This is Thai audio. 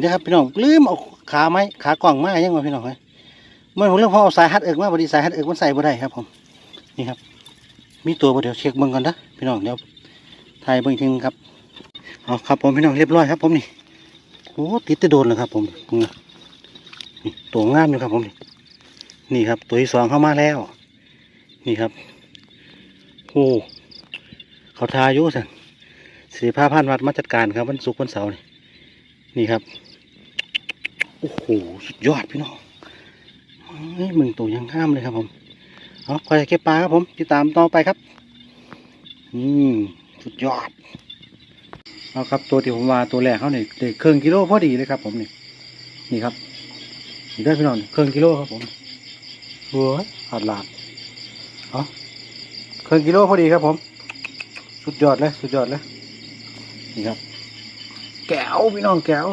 นี่นะครับพี่น้องลืมเอาขาไม้ขากล่องมายังไงพี่น้องเฮ้ยเมื่อผมเรื่องพ่อเอาสายฮัดเอิกมาพอดีสายฮัดเอิกมันใส่บ่ได้ครับผมนี่ครับ มีตัวเดี๋ยวเช็คเบิ่งก่อนนะพี่น้องเดี๋ยวถ่ายเบิ่งทีนึงครับเอาครับผมพี่น้องเรียบร้อยครับ ผมนี่โอ้ติดตะโดนเลยครับ ผมนี่นี่ตัวงามอยู่ครับผมนี่นี่ครับ ตัวที่สองเข้ามาแล้ว นี่ครับโอ้เขาทายุสันสีผ้าพันวัดมาจัดการครับวันศุกร์วันเสาร์นี่นี่ครับ โอ้โหสุดยอดพี่น้องเฮ้ยมึงตัวยังห้ามเลยครับผมเอาคอยจะเก็บปลาครับผมติดตามต่อไปครับอืมสุดยอดเอาครับตัวที่ผมว่าตัวแรกเขาเนี่ยเด็กครึ่องกิโลพอดีเลยครับ ผมนี่นี่ครับนี่ได้พี่น้องเครึ่องกิโลครับผมโอ้ยหัดหลาดเอาครึ่องกิโลพอดีครับ ผม สุดยอดเลย สุดยอดเลยนี่ครับ แก้วพี่น้องแก้ว